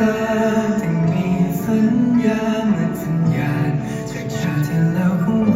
ตาจึงมีสัญญาเหมือนสัญญาจากชาติที่แล้วของ